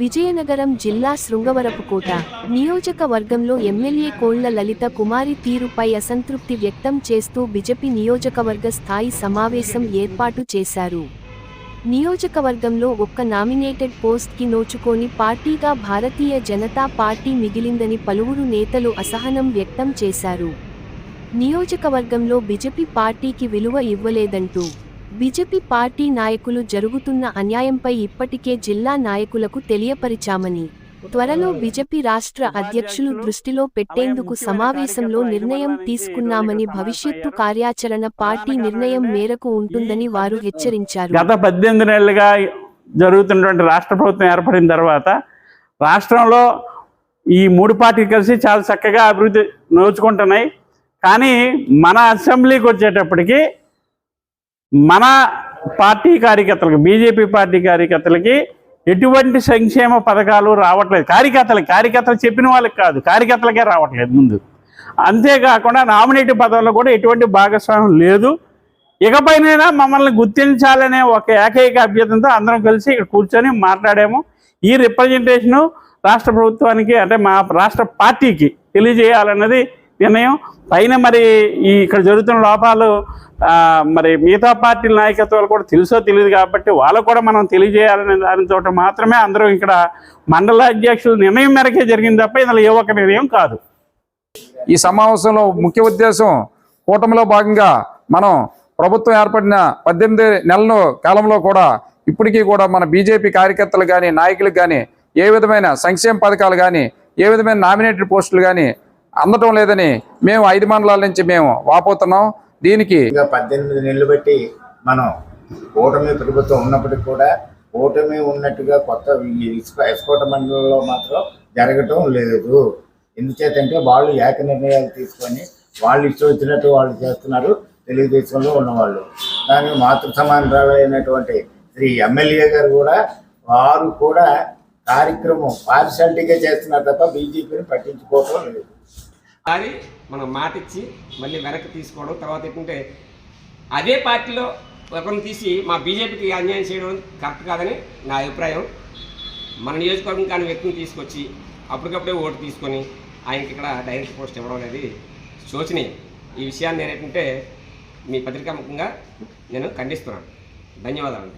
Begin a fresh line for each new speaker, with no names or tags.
విజయనగరం జిల్లా శృంగవరపుకోట నియోజకవర్గంలో ఎమ్మెల్యే కోళ్ళ లలిత కుమారి తీరుపై అసంతృప్తి వ్యక్తం చేస్తూ బిజెపి నియోజకవర్గ స్థాయి సమావేశం ఏర్పాటు చేశారు. నియోజకవర్గంలో ఒక్క నామినేటెడ్ పోస్ట్కి నోచుకొని పార్టీగా భారతీయ జనతా పార్టీ మిగిలిందని పలువురు నేతలు అసహనం వ్యక్తం చేశారు. నియోజకవర్గంలో బిజెపి పార్టీకి విలువ ఇవ్వలేదంటూ బీజేపీ పార్టీ నాయకులు జరుగుతున్న అన్యాయంపై ఇప్పటికే జిల్లా నాయకులకు తెలియపరిచామని త్వరలో బీజేపీ రాష్ట్ర అధ్యక్షులు దృష్టిలో పెట్టేందుకు సమావేశంలో నిర్ణయం తీసుకున్నామని భవిష్యత్తు కార్యాచరణ పార్టీ నిర్ణయం మేరకు ఉంటుందని వారు హెచ్చరించారు.
గత పద్దెనిమిది నెలలుగా జరుగుతున్నటువంటి రాష్ట్ర ప్రభుత్వం ఏర్పడిన తర్వాత రాష్ట్రంలో ఈ మూడు పార్టీలు కలిసి చాలా చక్కగా అభివృద్ధి నోచుకుంటున్నాయి. కానీ మన అసెంబ్లీకి వచ్చేటప్పటికి మన పార్టీ కార్యకర్తలకు బీజేపీ పార్టీ కార్యకర్తలకి ఎటువంటి సంక్షేమ పథకాలు రావట్లేదు. కార్యకర్తలు కార్యకర్తలు చెప్పిన వాళ్ళకి కాదు కార్యకర్తలకే రావట్లేదు ముందు. అంతేకాకుండా నామినేటివ్ పదవుల్లో కూడా ఎటువంటి భాగస్వామ్యం లేదు. ఇకపైనైనా మమ్మల్ని గుర్తించాలనే ఒక ఏకైక అభ్యర్థనతో అందరం కలిసి ఇక్కడ కూర్చొని మాట్లాడాము. ఈ రిప్రజెంటేషను రాష్ట్ర ప్రభుత్వానికి అంటే మా రాష్ట్ర పార్టీకి తెలియజేయాలన్నది నిర్ణయం. పైన మరి ఈ ఇక్కడ జరుగుతున్న లోపాలు మరి మిగతా పార్టీల నాయకత్వాలు కూడా తెలుసో తెలియదు కాబట్టి వాళ్ళకు కూడా మనం తెలియజేయాలనే దానితో మాత్రమే అందరూ ఇక్కడ మండల అధ్యక్షుల నిర్ణయం మేరకే జరిగింది తప్ప ఇందులో ఏ ఒక్క నిర్ణయం కాదు.
ఈ సమావేశంలో ముఖ్య ఉద్దేశం కూటమిలో భాగంగా మనం ప్రభుత్వం ఏర్పడిన పద్దెనిమిది నెలల కాలంలో కూడా ఇప్పటికీ కూడా మన బీజేపీ కార్యకర్తలు కానీ నాయకులకు కానీ ఏ విధమైన సంక్షేమ పథకాలు కానీ ఏ విధమైన నామినేటెడ్ పోస్టులు కానీ అందటం లేదని మేము ఐదు మండలాల నుంచి మేము వాపోతున్నాం. దీనికి
ఇంకా పద్దెనిమిది నెలలు బట్టి మనం కూటమి ప్రభుత్వం ఉన్నప్పటికీ కూడా కూటమి ఉన్నట్టుగా కొత్త ఎస్కోట మండలంలో మాత్రం జరగటం లేదు. ఎందుచేతంటే వాళ్ళు ఏక నిర్ణయాలు తీసుకొని వాళ్ళు ఇష్టం వచ్చినట్టు వాళ్ళు చేస్తున్నారు తెలుగుదేశంలో ఉన్నవాళ్ళు. దానికి మాతృ సమానరాలైనటువంటి శ్రీ ఎమ్మెల్యే గారు కూడా వారు కూడా కార్యక్రమం పార్షాలిటీగా చేస్తున్నారు తప్ప బీజేపీని పట్టించుకోవటం లేదు.
ఒకసారి మనం మాట ఇచ్చి మళ్ళీ వెనక్కి తీసుకోవడం తర్వాత ఏంటంటే అదే పార్టీలో ఒకరిని తీసి మా బీజేపీకి అన్యాయం చేయడం కరెక్ట్ కాదని నా అభిప్రాయం. మన నియోజకవర్గం కానీ వ్యక్తిని తీసుకొచ్చి అప్పటికప్పుడే ఓటు తీసుకొని ఆయనకి ఇక్కడ డైరెక్ట్ పోస్ట్ ఇవ్వడం అనేది శోచనీయం. ఈ విషయాన్ని నేను ఏంటంటే మీ పత్రికాముఖంగా నేను ఖండిస్తున్నాను. ధన్యవాదాలు